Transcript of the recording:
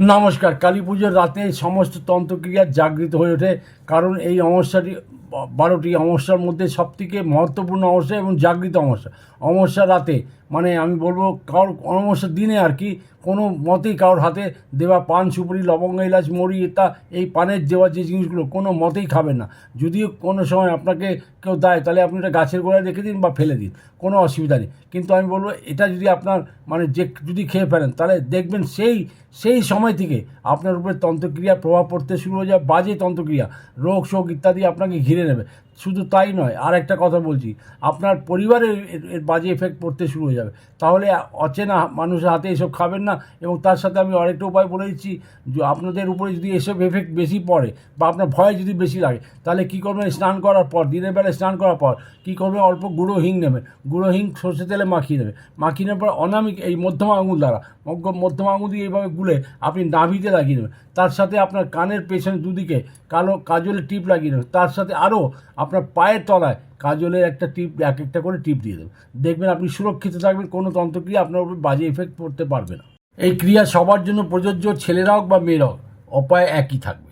নমস্কার কালী পুজোর রাতে সমস্ত তন্ত্রক্রিয়া জাগৃত হয়ে ওঠে। কারণ এই অমাবস্যাটি বা- বারোটি অমাবস্যার মধ্যে সবথেকে মহত্বপূর্ণ অমাবস্যা এবং জাগৃত অমাবস্যা। অমাবস্যা রাতে মানে আমি বলব কারোর অমাবস্যার দিনে আর কি, কোনো মতেই কারোর হাতে দেওয়া পান, সুপুরি, লবঙ্গ, এলাচ মরি এটা এই পানের দেওয়া যে জিনিসগুলো, কোনো মতেই খাবেন না। যদিও কোনো সময় আপনাকে কেউ দেয়, তাহলে আপনি এটা গাছের গোড়ায় রেখে দিন বা ফেলে দিন, কোনো অসুবিধা নেই। কিন্তু আমি বলব, এটা যদি আপনার মানে যে, যদি খেয়ে ফেলেন, তাহলে দেখবেন সেই সেই সময় থেকে আপনার উপরে তন্ত্রক্রিয়া, প্রভাব পড়তে শুরু হয়ে যায়, বাজে তন্ত্রক্রিয়া, রোগ, শোক ইত্যাদি আপনাকে ঘিরে Yine de শুধু তাই নয় আর একটা কথা বলছি। আপনার পরিবারে এর- বাজে এফেক্ট পড়তে শুরু হয়ে যাবে। তাহলে অচেনা মানুষের হাতে এসব খাবেন না এবং তার সাথে আমি আরেকটা উপায় বলে দিচ্ছি, যে আপনাদের উপরে যদি এসব এফেক্ট বেশি পড়ে বা আপনার ভয় যদি বেশি লাগে, তাহলে কী করবেন? স্নান করার পর, দিনের বেলায় স্নান করার পর, কী করবেন? অল্প গুঁড়ো হিং নেবেন। গুঁড়ো হিং সর্ষে তেলে মাখিয়ে নেবে মাখিয়ে নেওয়ার পর অনামিক এই মধ্যম আঙুল দ্বারা মধ্য- মধ্যম আঙুল দিয়ে এইভাবে গুলে আপনি নাভিতে লাগিয়ে নেবেন। তার সাথে আপনার কানের পেছনে দুদিকে কালো কাজলের টিপ লাগিয়ে নেবেন। তার সাথে আরও আপনার পায়ের তলায় কাজলের একটা টিপ, এক একটা করে টিপ দিয়ে দেবেন। দেখবেন আপনি সুরক্ষিত থাকবেন, কোনো তন্ত্রক্রিয়া আপনার উপর বাজে এফেক্ট পড়তে পারবে না। এই ক্রিয়া সবার জন্য প্রযোজ্য ছেলেরা হোক বা মেয়েরা হোক, অপায় একই থাকবে।